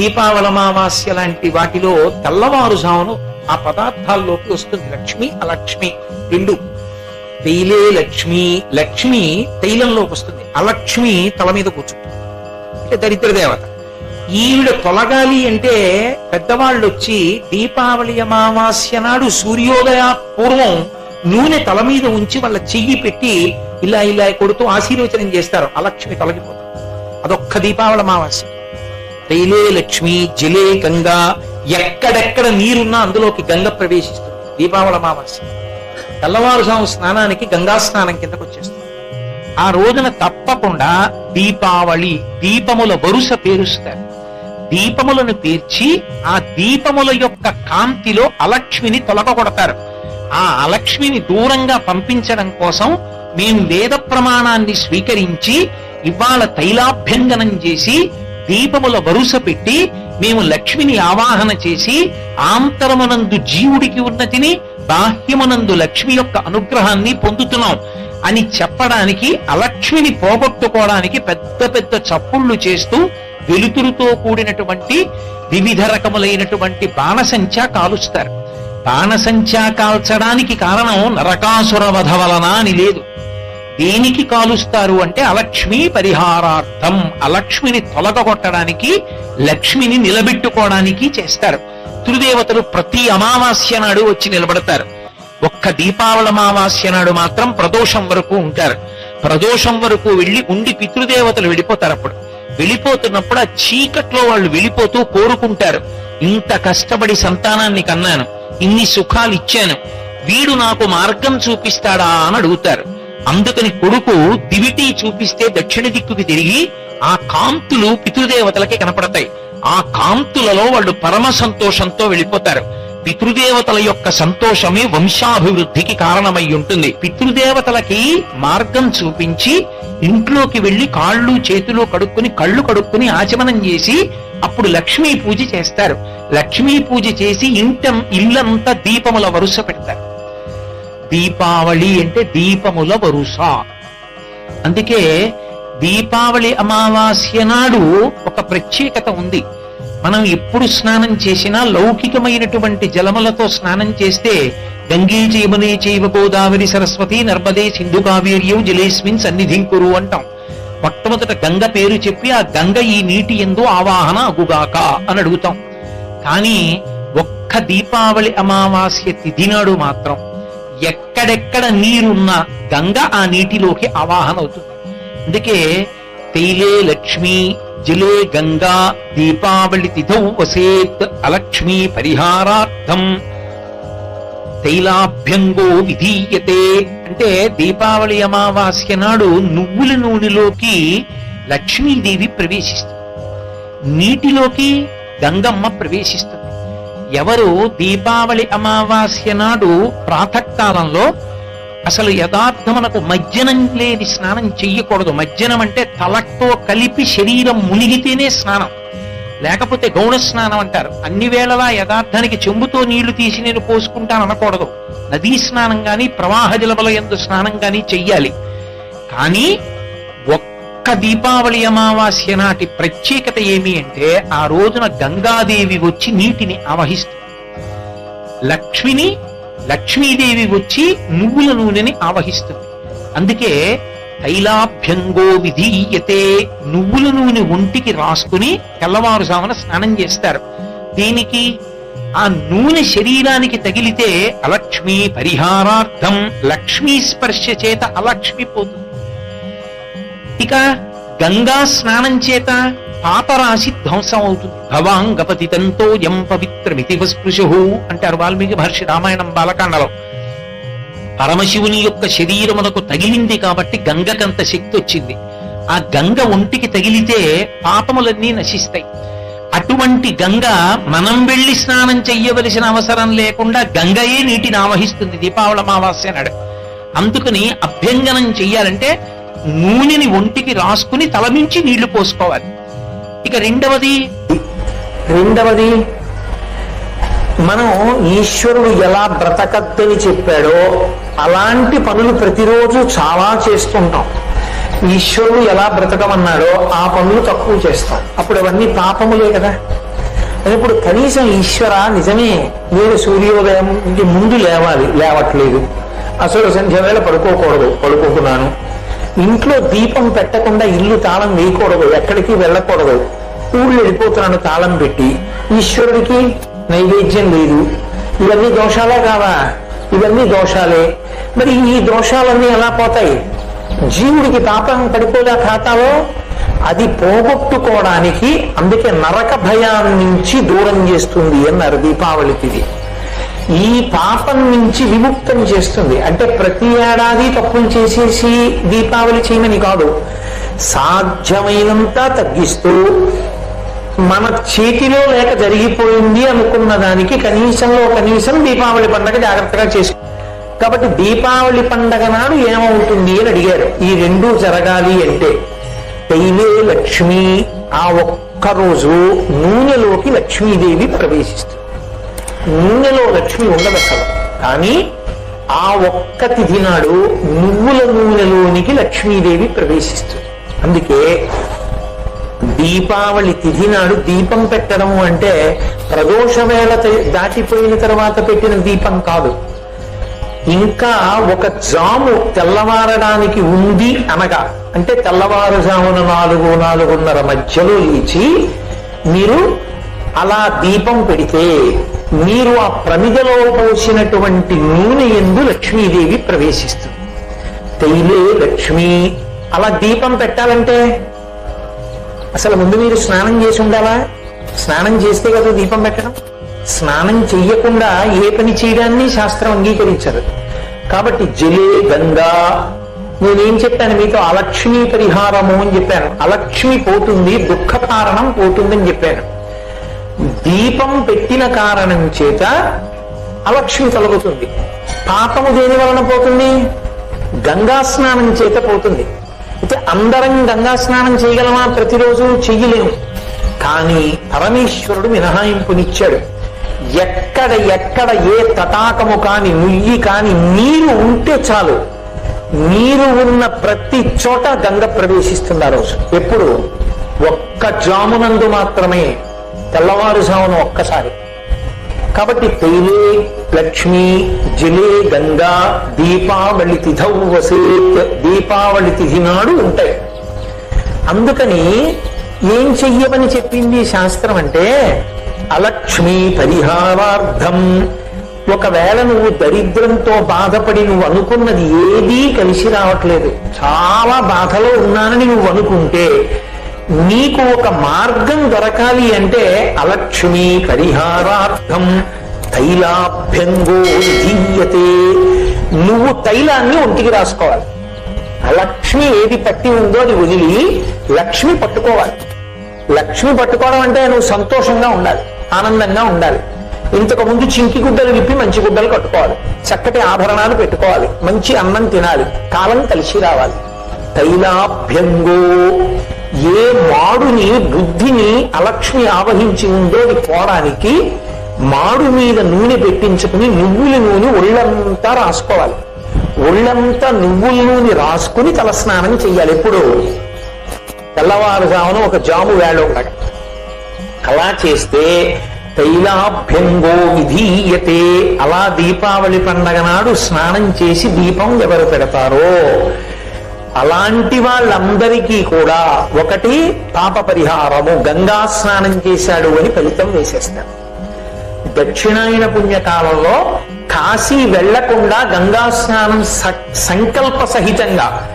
దీపావళ అమావాస్య లాంటి వాటిలో తెల్లవారుజామును ఆ పదార్థాల్లోకి వస్తుంది లక్ష్మి అలక్ష్మి రెండు. తైలే లక్ష్మి లక్ష్మి తైలంలోకి వస్తుంది. అలక్ష్మి తల మీద కూర్చుంటుంది. అంటే దరిద్ర దేవత. ఈవిడ తొలగాలి అంటే పెద్దవాళ్ళు వచ్చి దీపావళి అమావాస్య నాడు సూర్యోదయ పూర్వం నూనె తల మీద ఉంచి వాళ్ళ చెయ్యి పెట్టి ఇలా ఇలా కొడుతూ ఆశీర్వచనం చేస్తారు. అలక్ష్మి తొలగిపోతారు అదొక్క దీపావళి అమావాస్య. తైలే లక్ష్మి జలే గంగా ఎక్కడెక్కడ నీరున్నా అందులోకి గంగ ప్రవేశిస్తుంది. దీపావళి అమావాస్య. తెల్లవారుజాము స్నానానికి గంగా స్నానం కిందకు వచ్చేస్తుంది. ఆ రోజున తప్పకుండా దీపావళి దీపముల వరుస పేరుస్తారు. దీపములను పేర్చి ఆ దీపముల యొక్క కాంతిలో అలక్ష్మిని తొలగొడతారు. ఆ అలక్ష్మిని దూరంగా పంపించడం కోసం మేము వేద ప్రమాణాన్ని స్వీకరించి ఇవాళ తైలాభ్యంగనం చేసి దీపముల వరుస పెట్టి మేము లక్ష్మిని ఆవాహన చేసి ఆంతరమనందు జీవుడికి ఉన్నతిని బాహ్యమనందు లక్ష్మి యొక్క అనుగ్రహాన్ని పొందుతున్నాం అని చెప్పడానికి అలక్ష్మిని పోగొట్టుకోవడానికి పెద్ద పెద్ద చప్పుళ్ళు చేస్తూ వెలుతురుతో కూడినటువంటి వివిధ రకములైనటువంటి బాణసంచా కాలుస్తారు. బాణసంచా కాల్చడానికి కారణం నరకాసుర వధ వలన అని లేదు. దేనికి కాలుస్తారు అంటే అలక్ష్మి పరిహారార్థం. అలక్ష్మిని తొలగొట్టడానికి లక్ష్మిని నిలబెట్టుకోవడానికి చేస్తారు. త్రిదేవతలు ప్రతి అమావాస్య నాడు వచ్చి నిలబడతారు. ఒక్క దీపావళి అమావాస్య నాడు మాత్రం ప్రదోషం వరకు ఉంటారు. ప్రదోషం వరకు వెళ్ళి ఉండి పితృదేవతలు వెళ్ళిపోతారు అప్పుడు. వెళ్ళిపోతున్నప్పుడు ఆ చీకట్లో వాళ్ళు వెళ్ళిపోతూ కోరుకుంటారు. ఇంత కష్టపడి సంతానాన్ని కన్నాను. ఇన్ని సుఖాలు ఇచ్చాను. వీడు నాకు మార్గం చూపిస్తాడా అని అడుగుతారు. అందుకని కొడుకు దివిటి చూపిస్తే దక్షిణ దిక్కుకి తిరిగి ఆ కాంతులు పితృదేవతలకి కనపడతాయి. ఆ కాంతులలో వాళ్ళు పరమ సంతోషంతో వెళ్ళిపోతారు. పితృదేవతల యొక్క సంతోషమే వంశాభివృద్ధికి కారణమై ఉంటుంది. పితృదేవతలకి మార్గం చూపించి ఇంట్లోకి వెళ్ళి కాళ్ళు చేతులు కడుక్కుని కళ్ళు కడుక్కుని ఆచమనం చేసి అప్పుడు లక్ష్మీ పూజ చేస్తారు. లక్ష్మీ పూజ చేసి ఇంటం ఇల్లంతా దీపముల వరుస పెడతారు. దీపావళి అంటే దీపముల వరుస. అందుకే దీపావళి అమావాస్య నాడు ఒక ప్రత్యేకత ఉంది. మనం ఎప్పుడు స్నానం చేసినా లౌకికమైనటువంటి జలములతో స్నానం చేస్తే గంగే చైమనే చైవ గోదావరి సరస్వతి నర్మదే సింధు కావేర్యం జలేస్మిన్ సన్నిధిం కురు అంటాం. మొట్టమొదట గంగ పేరు చెప్పి ఆ గంగ ఈ నీటి ఎందు ఆవాహన అగుగాక అని అడుగుతాం. కానీ ఒక్క దీపావళి అమావాస్య తిథి నాడు మాత్రం ఎక్కడెక్కడ నీరున్నా గంగ ఆ నీటిలోకి ఆవాహన అవుతుంది. అందుకే తైలే లక్ష్మి జలే గంగా దీపావళి తిథౌ వసేత్ అలక్ష్మి పరిహారార్థం. తైలాభ్యంగో విధీయతే. అంటే దీపావళి అమావాస్య నాడు నువ్వుల నూనెలోకి లక్ష్మీదేవి ప్రవేశిస్తుంది. నీటిలోకి గంగమ్మ ప్రవేశిస్తుంది. ఎవరు దీపావళి అమావాస్య నాడు ప్రాతకాలంలో అసలు యథార్థమునకు మజ్జనం లేని స్నానం చెయ్యకూడదు. మజ్జనం అంటే తలతో కలిపి శరీరం మునిగితేనే స్నానం. లేకపోతే గౌణ స్నానం అంటారు. అన్ని వేళలా యథార్థానికి చెంబుతో నీళ్ళు తీసి నేను పోసుకుంటాను అనకూడదు. నదీ స్నానం గాని ప్రవాహ జలముల ఎందు స్నానం గాని చెయ్యాలి. కానీ ఒక్క దీపావళి అమావాస్య నాటి ప్రత్యేకత ఏమి అంటే ఆ రోజున గంగాదేవి వచ్చి నీటిని ఆవహిస్తుంది. లక్ష్మిని లక్ష్మీదేవి వచ్చి నువ్వుల నూనెని ఆవహిస్తుంది. అందుకే తైలాభ్యంగో విధీయతే నువ్వుల నూనె ఒంటికి రాసుకుని తెల్లవారుజామున స్నానం చేస్తారు. దీనికి ఆ నూనె శరీరానికి తగిలితే అలక్ష్మి పరిహారార్థం లక్ష్మీ స్పర్శ చేత అలక్ష్మి పోతుంది. ఇక గంగా స్నానం చేత పాపరాశి ధ్వంసం అవుతుంది భవాంగపతితంతో యం పవిత్రమితి స్పృశు అంటారు వాల్మీకి మహర్షి రామాయణం బాలకాండలో. పరమశివుని యొక్క శరీరమునకు తగిలింది కాబట్టి గంగకంత శక్తి వచ్చింది. ఆ గంగ ఒంటికి తగిలితే పాపములన్నీ నశిస్తాయి. అటువంటి గంగ మనం వెళ్ళి స్నానం చెయ్యవలసిన అవసరం లేకుండా గంగయే నీటిని ఆవహిస్తుంది దీపావళి అమావాస్య నాడు. అందుకని అభ్యంగనం చెయ్యాలంటే నూనెని ఒంటికి రాసుకుని తలమించి నీళ్ళు పోసుకోవాలి. ఇక రెండవది? రెండవది మనం ఈశ్వరుడు ఎలా బ్రతకద్దని చెప్పాడో అలాంటి పనులు ప్రతిరోజు చాలా చేస్తుంటాం. ఈశ్వరుడు ఎలా బ్రతకమన్నాడో ఆ పనులు తక్కువ చేస్తాం. అప్పుడు అవన్నీ పాపములే కదా. ఇప్పుడు కనీసం ఈశ్వర నిజమే నేను సూర్యోదయంకి ముందు లేవాలి లేవట్లేదు. అసలు సంధ్య వేళ పడుకోకూడదు పడుకోకున్నాను. ఇంట్లో దీపం పెట్టకుండా ఇల్లు తాళం వేయకూడదు ఎక్కడికి వెళ్ళకూడదు. ఊళ్ళు వెళ్ళిపోతున్నాను తాళం పెట్టి ఈశ్వరుడికి నైవేద్యం లేదు. ఇవన్నీ దోషాలే కావా? ఇవన్నీ దోషాలే. మరి ఈ దోషాలన్నీ ఎలా పోతాయి? జీవుడికి పాపం పడిపోలే ఖాతాలో? అది పోగొట్టుకోవడానికి అందుకే నరక భయాన్నించి దూరం చేస్తుంది అన్నారు దీపావళికి ఈ పాపం నుంచి విముక్తం చేస్తుంది. అంటే ప్రతి ఏడాది తప్పులు చేసేసి దీపావళి చేయమని కాదు సాధ్యమైనంత తగ్గిస్తూ మన చేతిలో లేక జరిగిపోయింది అనుకున్న దానికి కనీసంలో కనీసం దీపావళి పండగ జాగ్రత్తగా చేసు. కాబట్టి దీపావళి పండగ నాడు ఏమవుతుంది అని అడిగారు. ఈ రెండు జరగాలి అంటే దైవే లక్ష్మి ఆ ఒక్క రోజు నూనెలోకి లక్ష్మీదేవి ప్రవేశిస్తుంది. నూనెలో లక్ష్మి ఉండదు అసలు. కానీ ఆ ఒక్క తిథి నాడు నువ్వుల నూనెలోనికి లక్ష్మీదేవి ప్రవేశిస్తుంది. అందుకే దీపావళి తిథి నాడు దీపం పెట్టడం అంటే ప్రదోష వేళ దాటిపోయిన తర్వాత పెట్టిన దీపం కాదు. ఇంకా ఒక జాము తెల్లవారడానికి ఉంది అనగా అంటే తెల్లవారుజామున నాలుగు నాలుగున్నర మధ్యలో లేచి మీరు అలా దీపం పెడితే మీరు ఆ ప్రమిదలో పోసినటువంటి నూనె ఎందు లక్ష్మీదేవి ప్రవేశిస్తుంది. తైలే లక్ష్మి. అలా దీపం పెట్టాలంటే అసలు ముందు మీరు స్నానం చేసి ఉండాలా? స్నానం చేస్తే కదా దీపం పెట్టడం? స్నానం చెయ్యకుండా ఏ పని చేయడాన్ని శాస్త్రం అంగీకరించదు. కాబట్టి జలే గంగా. నేనేం చెప్పాను మీతో? అలక్ష్మి పరిహారము అని చెప్పాను. అలక్ష్మి పోతుంది దుఃఖ కారణం పోతుందని చెప్పాను. దీపం పెట్టిన కారణం చేత అలక్ష్మి తొలగుతుంది పాపము దేని వలన పోతుంది? గంగా స్నానం చేత పోతుంది. అయితే అందరం గంగా స్నానం చేయగలమా? ప్రతిరోజు చెయ్యలేము. కానీ పరమేశ్వరుడు మినహాయింపునిచ్చాడు. ఎక్కడ ఎక్కడ ఏ తటాకము కాని నుయ్యి కాని నీరు ఉంటే చాలు. నీరు ఉన్న ప్రతి చోట గంగ ప్రవేశిస్తుంది ఆ రోజు. ఎప్పుడు? ఒక్క జామునందు మాత్రమే. తెల్లవారుజామున ఒక్కసారి. కాబట్టి తైలే లక్ష్మి జలే గంగా దీపావళి తిథౌ వసేత్ దీపావళి తిథి నాడు ఉంటాయి. అందుకని ఏం చెయ్యమని చెప్పింది శాస్త్రం అంటే అలక్ష్మి పరిహారార్థం ఒకవేళ నువ్వు దరిద్రంతో బాధపడి నువ్వు అనుకున్నది ఏదీ కలిసి రావట్లేదు. చాలా బాధలో ఉన్నానని నువ్వు అనుకుంటే నీకు ఒక మార్గం దొరకాలి అంటే అలక్ష్మి పరిహారార్థం. తైలాభ్యంగో విధీయతే. నువ్వు తైలాన్ని ఒంటికి రాసుకోవాలి. లక్ష్మి ఏది పట్టి ఉందో అది వదిలి లక్ష్మి పట్టుకోవాలి. లక్ష్మి పట్టుకోవడం అంటే నువ్వు సంతోషంగా ఉండాలి ఆనందంగా ఉండాలి. ఇంతకు ముందు చింకి గుడ్డలు విప్పి మంచి గుడ్డలు కట్టుకోవాలి. చక్కటి ఆభరణాలు పెట్టుకోవాలి. మంచి అన్నం తినాలి. కాలం కలిసి రావాలి. తైలాభ్యంగో ఏ మాడుని బుద్ధిని అలక్ష్మి ఆవహించి ఉందో అది పోవడానికి మాడు మీద నూనె పెట్టించుకుని నువ్వుల నూనె ఒళ్ళంతా రాసుకోవాలి. ఒళ్ళంతా నువ్వుల నూనె రాసుకుని తల స్నానం చెయ్యాలి. ఎప్పుడు? తెల్లవారుజామున ఒక జాము వేళ ఉండగా. అలా చేస్తే తైలాభ్యంగో విధీయతే. అలా దీపావళి పండగ నాడు స్నానం చేసి దీపం ఎవరు పెడతారో? అలాంటి వాళ్ళందరికీ కూడా ఒకటి పాప పరిహారము గంగా స్నానం చేశాడు అని ఫలితం వేసేస్తాడు దక్షిణాయన పుణ్యకాలంలో కాశీ వెళ్ళకుండా గంగా స్నానం సంకల్ప సహితంగా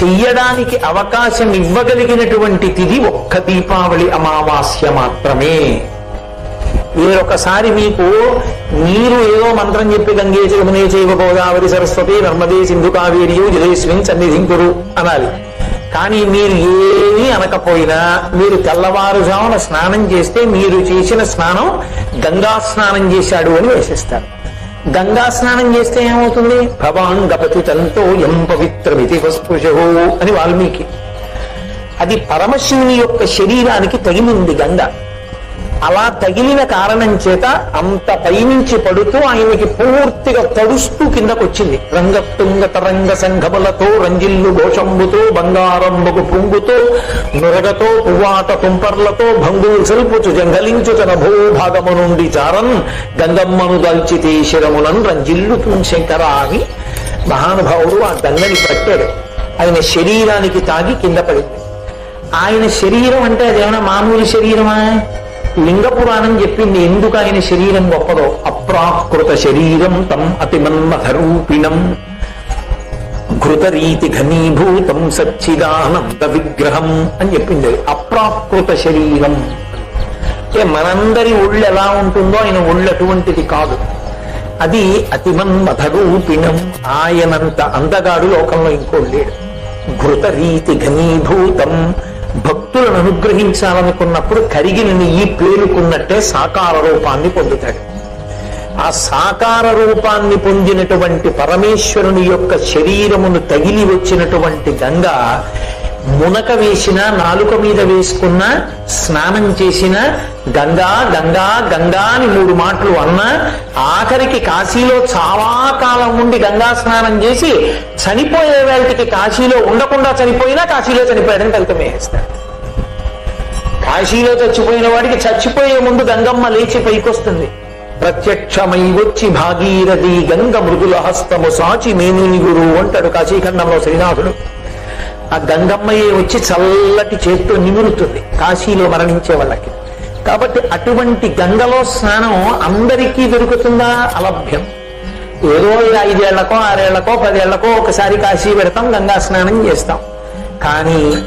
చెయ్యడానికి అవకాశం ఇవ్వగలిగినటువంటి తిది ఒక్క దీపావళి అమావాస్య మాత్రమే. వేరొకసారి మీకు మీరు ఏదో మంత్రం చెప్పి గంగే చమునే చైవ గోదావరి సరస్వతి నర్మదే సింధు కావేరియు జలేస్మిన్ సన్నిధింకురు అనాలి. కానీ మీరు ఏమీ అనకపోయినా మీరు తెల్లవారుజామున స్నానం చేస్తే మీరు చేసిన స్నానం గంగా స్నానం చేశాడు అని వేసిస్తారు. గంగా స్నానం చేస్తే ఏమవుతుంది? భవాంగపతి తంతో ఎం పవిత్రమితి వస్పృశో అని వాల్మీకి. అది పరమశివుని యొక్క శరీరానికి తగిలింది గంగ. అలా తగిలిన కారణం చేత అంత పైనుంచి పడుతూ ఆయనకి పూర్తిగా తడుస్తూ కిందకొచ్చింది. రంగతుంగ తరంగ సంఘములతో రంజిల్లు ఘోషంబుతో బంగారంబుకు పుంగుతో నురగతో పువ్వాట తుంపర్లతో భంగులు సెల్పుచు జంగలించు తన భూభాగము నుండి చారన్ గంగమ్మను దల్చితే శిరమునన్ రంజిల్లు శంకర అని మహానుభావుడు ఆ గంగని పట్టాడు. ఆయన శరీరానికి తాగి కింద పడింది. ఆయన శరీరం అంటే అదేమైనా మామూలు శరీరమా? లింగ పురాణం చెప్పింది ఎందుకు ఆయన శరీరం గొప్పదో? అప్రాకృత శరీరం తం అతిమన్మథరూపిణం. ఘృతరీతి ఘనీభూతం సచ్చిదానంద విగ్రహం అని చెప్పింది. అప్రాకృత శరీరం. అంటే మనందరి ఒళ్ళు ఎలా ఉంటుందో ఆయన ఒళ్ళు అటువంటిది కాదు. అది అతిమన్మథరూపిణం. ఆయనంత అందగాడు లోకంలో ఇంకో లేడు. ఘృతరీతి ఘనీభూతం భక్తులను అనుగ్రహించాలనుకున్నప్పుడు కరిగిన నెయ్యి పేలుకున్నట్టే సాకార రూపాన్ని పొందుతాడు. ఆ సాకార రూపాన్ని పొందినటువంటి పరమేశ్వరుని యొక్క శరీరమును తగిలి వచ్చినటువంటి గంగ మునక వేసిన నాలుక మీద వేసుకున్న స్నానం చేసిన గంగా గంగా గంగా అని మూడు మాటలు అన్నా ఆఖరికి కాశీలో చాలా కాలం ఉండి గంగా స్నానం చేసి చనిపోయే వేళకి కాశీలో ఉండకుండా చనిపోయినా కాశీలో చనిపోయాడని ఫలితం వేస్తాడు కాశీలో చచ్చిపోయిన వాడికి చచ్చిపోయే ముందు గంగమ్మ లేచి పైకొస్తుంది. ప్రత్యక్షమై వచ్చి భాగీరథి గంగ మృదుల హస్తము సాచి మేనుని గురు అంటాడు కాశీఖండంలో శ్రీనాథుడు. ఆ గంగమ్మయే వచ్చి చల్లటి చేత్తో నిమురుతుంది. కాశీలో మరణించే వాళ్ళకి. కాబట్టి అటువంటి గంగలో స్నానం అందరికీ దొరుకుతుందా? అలభ్యం. ఏదో ఐదేళ్ళకో ఆరేళ్ళకో పదేళ్ళకో ఒకసారి కాశీ పెడతాం గంగా స్నానం చేస్తాం. కానీ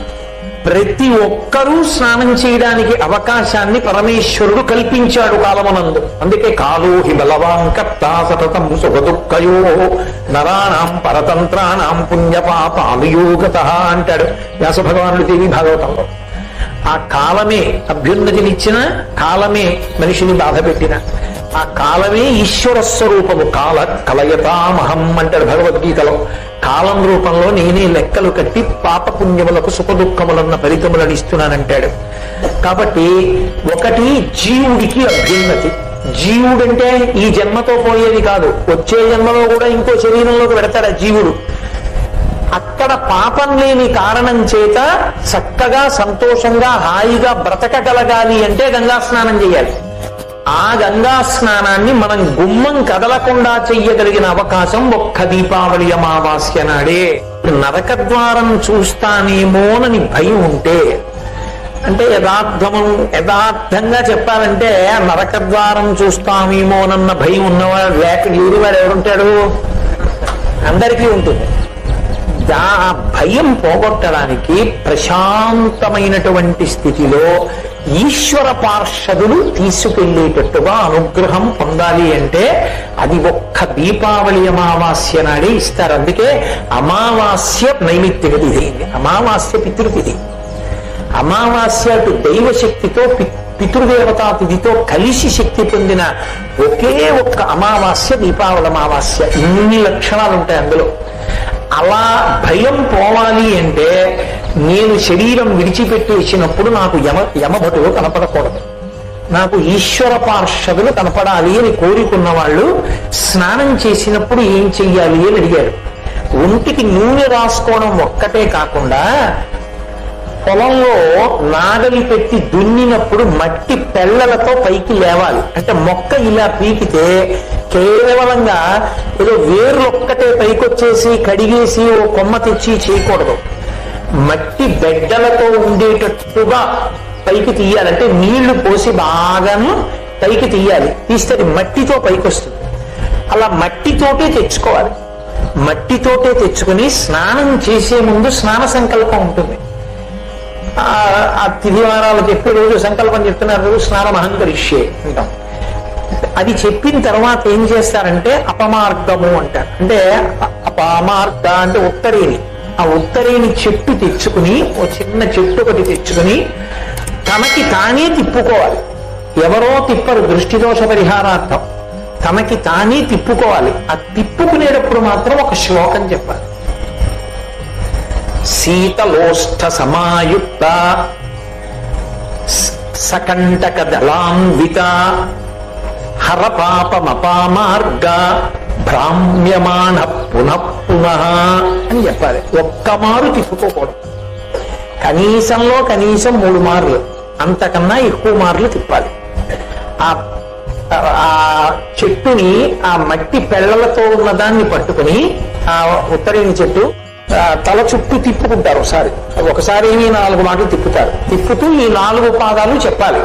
ప్రతి ఒక్కరూ స్నానం చేయడానికి అవకాశాన్ని పరమేశ్వరుడు కల్పించాడు కాలమనందు. అందుకే కాలోహి హి బలవాంకర్తా సతతం సుఖదుఃఖయో నరాణం పరతంత్రాణం పుణ్యపాపాలుయోగత అంటాడు వ్యాస భగవానుడు దేవి భాగవతంలో. ఆ కాలమే అభ్యున్నతినిచ్చిన కాలమే మనిషిని బాధ పెట్టిన ఆ కాలమే ఈశ్వర స్వరూపము కాల కలయతామహం అంటాడు భగవద్గీతలో. కాలం రూపంలో నేనే లెక్కలు కట్టి పాప పుణ్యములకు సుఖ దుఃఖములన్న ఫలితములను ఇస్తున్నానంటాడు. కాబట్టి ఒకటి జీవుడికి అభ్యున్నతి. జీవుడంటే ఈ జన్మతో పోయేది కాదు. వచ్చే జన్మలో కూడా ఇంకో శరీరంలోకి పెడతాడు జీవుడు. అక్కడ పాపం లేని కారణం చేత చక్కగా సంతోషంగా హాయిగా బ్రతకగలగాలి అంటే గంగా స్నానం చేయాలి. ఆ గంగా స్నానాన్ని మనం గుమ్మం కదలకుండా చెయ్యగలిగిన అవకాశం ఒక్క దీపావళి అమావాస్య నాడే. నరక ద్వారం చూస్తానేమోనని భయం ఉంటే అంటే యథార్థము యథార్థంగా చెప్పాలంటే నరకద్వారం నరక ద్వారం చూస్తామేమోనన్న భయం ఉన్నవాడు లేక లేనివాడు ఎవరుంటాడు అందరికీ ఉంటుంది. దా ఆ భయం పోగొట్టడానికి ప్రశాంతమైనటువంటి స్థితిలో ఈశ్వర పార్షదులు తీసుకెళ్ళేటట్టుగా అనుగ్రహం పొందాలి అంటే అది ఒక్క దీపావళి అమావాస్య నాడే ఇస్తారు. అందుకే అమావాస్య నైమిత్తిక తిథి అమావాస్య పితృతిథి అమావాస్య అటు దైవ శక్తితో పితృదేవతా తిథితో కలిసి శక్తి పొందిన ఒకే ఒక్క అమావాస్య దీపావళి అమావాస్య. ఇన్ని లక్షణాలు ఉంటాయి అందులో. అలా భయం పోవాలి అంటే నేను శరీరం విడిచిపెట్టేసినప్పుడు నాకు యమ యమభటులు కనపడకూడదు. నాకు ఈశ్వర పార్షదులు కనపడాలి అని కోరుకున్న వాళ్ళు స్నానం చేసినప్పుడు ఏం చెయ్యాలి అని అడిగారు. ఒంటికి నూనె రాసుకోవడం ఒక్కటే కాకుండా పొలంలో నాగలి పెట్టి దున్నినప్పుడు మట్టి పెళ్ళలతో పైకి లేవాలి. అంటే మొక్క ఇలా పీకితే కేవలంగా ఏదో వేర్లు ఒక్కటే పైకొచ్చేసి కడిగేసి ఓ కొమ్మ తెచ్చి చేయకూడదు. మట్టి బెడ్డలతో ఉండేటట్టుగా పైకి తీయాలంటే నీళ్ళు పోసి బాగాను పైకి తీయాలి. తీస్తే మట్టితో పైకి వస్తుంది అలా మట్టితోటే తెచ్చుకోవాలి. మట్టితోటే తెచ్చుకుని స్నానం చేసే ముందు స్నాన సంకల్పం ఉంటుంది. ఆ ఆ చెప్పే రోజు సంకల్పం చెప్తున్నారు? రోజు స్నానం అహంకరిష్యే అంటాం. అది చెప్పిన తర్వాత ఏం చేస్తారంటే అపమార్గము అంటారు. అంటే అపమార్గ అంటే ఉత్తరేని ఆ ఉత్తరేని చెట్టు తెచ్చుకుని ఓ చిన్న చెట్టు ఒకటి తెచ్చుకుని తనకి తానే తిప్పుకోవాలి. ఎవరో తిప్పరు దృష్టి దోష పరిహారార్థం. తనకి తానే తిప్పుకోవాలి. ఆ తిప్పుకునేటప్పుడు మాత్రం ఒక శ్లోకం చెప్పాలి. శీతలోష్ట సమాయుక్త సకంటక దళాన్విత హర మార్గ భ్రామ్యమాణ పునః పునః అని చెప్పాలి. ఒక్క మారు తిప్పుకోకూడదు. కనీసంలో కనీసం మూడు మార్లు అంతకన్నా ఎక్కువ మార్లు తిప్పాలి. ఆ ఆ చెట్టుని ఆ మట్టి పెళ్ళలతో ఉన్నదాన్ని పట్టుకుని ఆ ఉత్తరేణి చెట్టు తల చుట్టూ తిప్పుకుంటారు ఒకసారి. ఒకసారి ఈ నాలుగు మాటలు తిప్పుతారు. తిప్పుతూ ఈ నాలుగు పాదాలు చెప్పాలి.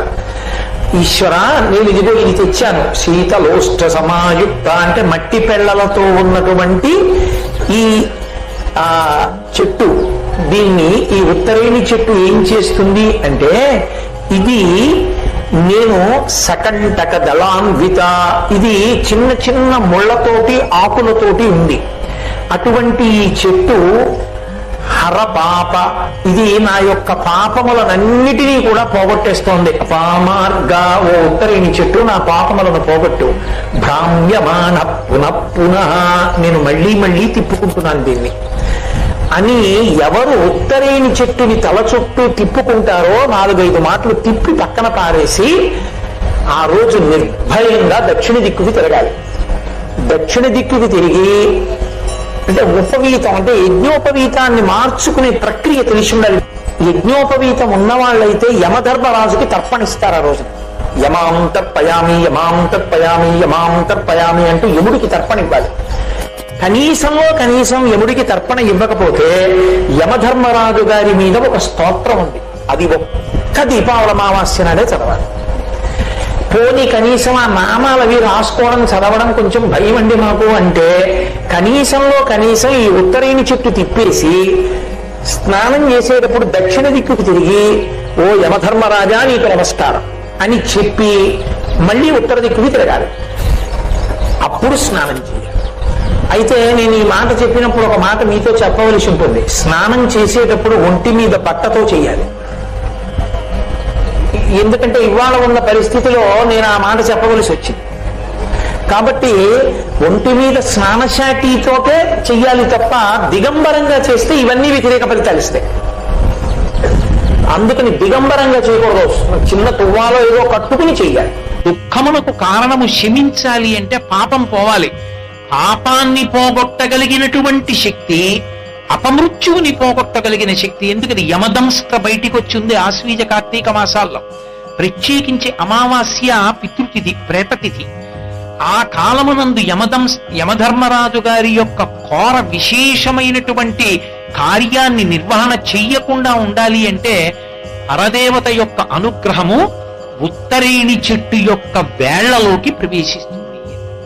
ఈశ్వర నేను ఇదిగో ఇది తెచ్చాను. శీతలోష్ట సమాయుక్త అంటే మట్టి పెళ్ళలతో ఉన్నటువంటి ఈ ఆ చెట్టు. దీన్ని ఈ ఉత్తరేణి చెట్టు ఏం చేస్తుంది అంటే ఇది నేను సకంటక దళాన్విత ఇది చిన్న చిన్న ముళ్ళతోటి ఆకులతోటి ఉంది. అటువంటి ఈ చెట్టు హర పాప ఇది నా యొక్క పాపములనన్నిటినీ కూడా పోగొట్టేస్తోంది. పామార్గ ఓ ఉత్తరేణి చెట్టు నా పాపములను పోగొట్టు. భ్రామ్యమాన పునః పునః నేను మళ్ళీ మళ్ళీ తిప్పుకుంటున్నాను దీన్ని. అని ఎవరు ఉత్తరేణి చెట్టుని తల చుట్టూ తిప్పుకుంటారో నాలుగైదు మాటలు తిప్పి పక్కన పారేసి ఆ రోజు నిర్భయంగా దక్షిణ దిక్కుకి తిరగాలి. దక్షిణ దిక్కుకి తిరిగి అంటే ఉపవీతం అంటే యజ్ఞోపవీతాన్ని మార్చుకునే ప్రక్రియ తెలిసి ఉండాలి యజ్ఞోపవీతం ఉన్నవాళ్ళైతే యమధర్మరాజుకి తర్పణిస్తారు ఆ రోజు యమాం తర్పయామి యమాం తర్పయామి యమాం తర్పయామి అంటూ యముడికి తర్పణ ఇవ్వాలి కనీసంలో కనీసం యముడికి తర్పణ ఇవ్వకపోతే యమధర్మరాజు గారి మీద ఒక స్తోత్రం ఉంది. అది ఒక్క దీపావళి అమావాస్య నాడే చదవాలి. పోనీ కనీసం ఆ నామాలవి రాసుకోవడం చదవడం కొంచెం భయం అండి మాకు అంటే కనీసంలో కనీసం ఈ ఉత్తరేణి చెట్టు తిప్పేసి స్నానం చేసేటప్పుడు దక్షిణ దిక్కుకు తిరిగి ఓ యమధర్మరాజా నీకు నమస్కారం అని చెప్పి మళ్ళీ ఉత్తర దిక్కుకి తిరగాలి. అప్పుడు స్నానం చేయాలి. అయితే నేను ఈ మాట చెప్పినప్పుడు ఒక మాట మీతో చెప్పవలసి ఉంటుంది. స్నానం చేసేటప్పుడు ఒంటి మీద బట్టతో చేయాలి. ఎందుకంటే ఇవాళ ఉన్న పరిస్థితిలో నేను ఆ మాట చెప్పవలసి వచ్చింది. కాబట్టి ఒంటి మీద సానశాటితోటే చెయ్యాలి తప్ప దిగంబరంగా చేస్తే ఇవన్నీ వ్యతిరేక ఫలితాలు ఇస్తాయి. అందుకని దిగంబరంగా చేయకూడదు. చిన్న తువ్వాలో ఏదో కట్టుకుని చెయ్యాలి. దుఃఖమునకు కారణము శమించాలి అంటే పాపం పోవాలి. పాపాన్ని పోగొట్టగలిగినటువంటి శక్తి అపమృత్యువుని పోగొట్టగలిగిన శక్తి ఎందుకని యమదంస్క బయటికి వచ్చింది ఆశ్వీజ కార్తీక మాసాల్లో. ప్రత్యేకించి అమావాస్య పితృతిథి ప్రేతతిథి. ఆ కాలమునందు యమదం యమధర్మరాజు గారి యొక్క ఘోర విశేషమైనటువంటి కార్యాన్ని నిర్వహణ చెయ్యకుండా ఉండాలి అంటే పరదేవత యొక్క అనుగ్రహము ఉత్తరేణి చెట్టు యొక్క వేళ్ళలోకి ప్రవేశిస్తుంది.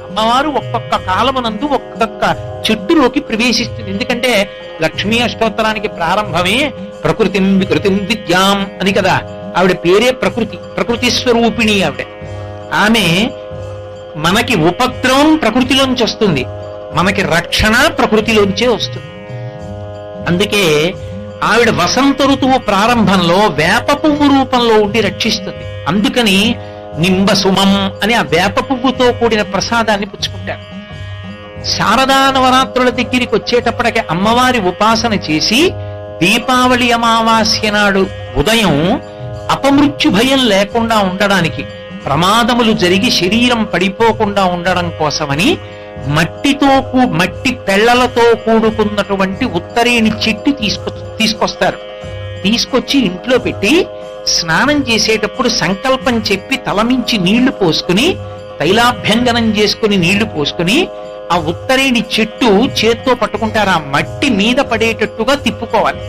అమ్మవారు ఒక్కొక్క కాలమునందు ఒక్కొక్క చెట్టులోకి ప్రవేశిస్తుంది. ఎందుకంటే లక్ష్మీ అష్టోత్తరానికి ప్రారంభమే ప్రకృతిం వికృతిం విద్యాం అని కదా. ఆవిడ పేరే ప్రకృతి ప్రకృతి స్వరూపిణి ఆవిడ. ఆమె మనకి ఉపద్రవం ప్రకృతిలోంచి వస్తుంది. మనకి రక్షణ ప్రకృతిలోంచే వస్తుంది. అందుకే ఆవిడ వసంత ఋతువు ప్రారంభంలో వేప పువ్వు రూపంలో ఉండి రక్షిస్తుంది. అందుకని నింబసుమం అని ఆ వేప పువ్వుతో కూడిన ప్రసాదాన్ని పుచ్చుకుంటారు. శారదా నవరాత్రుల దగ్గరికి వచ్చేటప్పటికి అమ్మవారి ఉపాసన చేసి దీపావళి అమావాస్య నాడు ఉదయం అపమృత్యు భయం లేకుండా ఉండడానికి ప్రమాదములు జరిగి శరీరం పడిపోకుండా ఉండడం కోసమని మట్టితో కూ- మట్టి పెళ్ళలతో కూడుకున్నటువంటి ఉత్తరేణి చెట్టు తీసుకొ తీసుకొస్తారు. తీసుకొచ్చి ఇంట్లో పెట్టి స్నానం చేసేటప్పుడు సంకల్పం చెప్పి తలమించి నీళ్ళు పోసుకుని తైలాభ్యంగనం చేసుకుని నీళ్ళు పోసుకుని ఆ ఉత్తరేణి చెట్టు చేత్తో పట్టుకుంటారు. ఆ మట్టి మీద పడేటట్టుగా తిప్పుకోవాలి.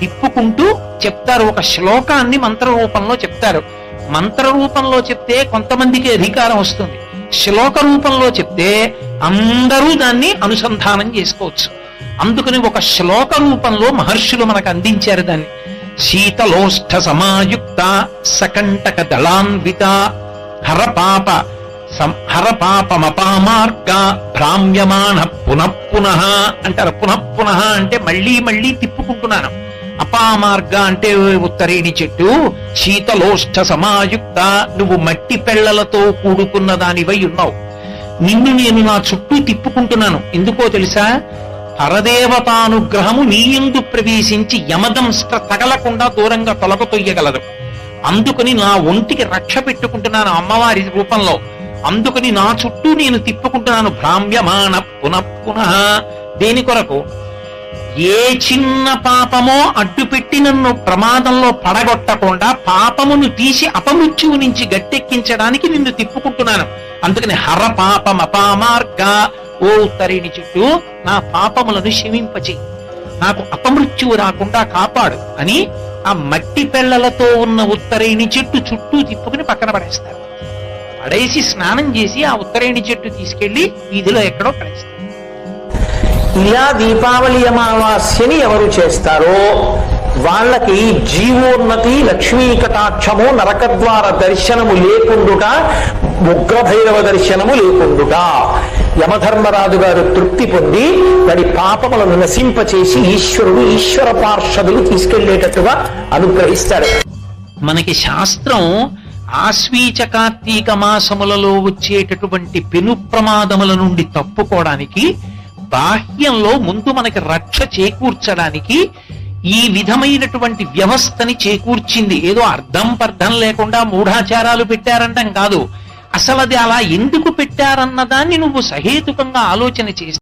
తిప్పుకుంటూ చెప్తారు. ఒక శ్లోకాన్ని మంత్ర రూపంలో చెప్తారు. మంత్ర రూపంలో చెప్తే కొంతమందికి అధికారం వస్తుంది. శ్లోక రూపంలో చెప్తే అందరూ దాన్ని అనుసంధానం చేసుకోవచ్చు. అందుకని ఒక శ్లోక రూపంలో మహర్షులు మనకు అందించారు దాన్ని. శీతలోష్ఠ సమాయుక్త సకంటక దళాన్విత హరపాప హరపాపమపామార్గ భ్రామ్యమాణ పునఃపున పునః అంటారు. పునః పునః అంటే మళ్ళీ మళ్ళీ తిప్పుకుంటున్నాను. అపామార్గ అంటే ఉత్తరేణి చెట్టు శీతలోష్ట సమాయుక్త నువ్వు మట్టి పెళ్ళలతో కూడుకున్న దానివై ఉన్నావు. నిన్ను నేను నా చుట్టూ తిప్పుకుంటున్నాను. ఎందుకో తెలుసా? పరదేవతానుగ్రహము నీ యందు ప్రవేశించి యమదంస్త్ర తగలకుండా దూరంగా తొలగతొయ్యగలదు అందుకని నా ఒంటికి రక్ష పెట్టుకుంటున్నాను అమ్మవారి రూపంలో. అందుకని నా చుట్టూ నేను తిప్పుకుంటున్నాను. భ్రామ్యమాణ పునః పునః. దేని కొరకు? ఏ చిన్న పాపమో అడ్డుపెట్టి నన్ను ప్రమాదంలో పడగొట్టకుండా పాపమును తీసి అపమృత్యువు నుంచి గట్టెక్కించడానికి నిన్ను తిప్పుకుంటున్నాను. అందుకని హర పాపం అపామార్గ ఓ ఉత్తరేణి చుట్టూ నా పాపములను క్షమింపచి నాకు అపమృత్యువు రాకుండా కాపాడు అని ఆ మట్టి పెళ్ళలతో ఉన్న ఉత్తరేణి చెట్టు చుట్టూ తిప్పుకుని పక్కన పడేస్తారు పడేసి స్నానం చేసి ఆ ఉత్తరేణి చెట్టు తీసుకెళ్ళి వీధిలో ఎక్కడో పడేస్తారు ఇలా దీపావళి అమావాస్యని ఎవరు చేస్తారో వాళ్ళకి జీవోన్నతి లక్ష్మీ కటాక్షము నరకద్వార దర్శనము లేకుండుట ఉగ్రభైరవ దర్శనము లేకుండుట. యమధర్మరాజు గారు తృప్తి పొంది వాడి పాపములను నశింపచేసి ఈశ్వరుడు ఈశ్వర పార్షదులు తీసుకెళ్ళేటట్టుగా అనుగ్రహిస్తాడు. మనకి శాస్త్రం ఆశ్వీచ కార్తీక మాసములలో వచ్చేటటువంటి పెను ప్రమాదముల నుండి తప్పుకోవడానికి బాహ్యంలో ముందు మనకి రక్ష చేకూర్చడానికి ఈ విధమైనటువంటి వ్యవస్థని చేకూర్చింది. ఏదో అర్థం పర్థం లేకుండా మూఢాచారాలు పెట్టారంటాం కాదు. అసలు అది అలా ఎందుకు పెట్టారన్న దాన్ని నువ్వు సహేతుకంగా ఆలోచన చేసి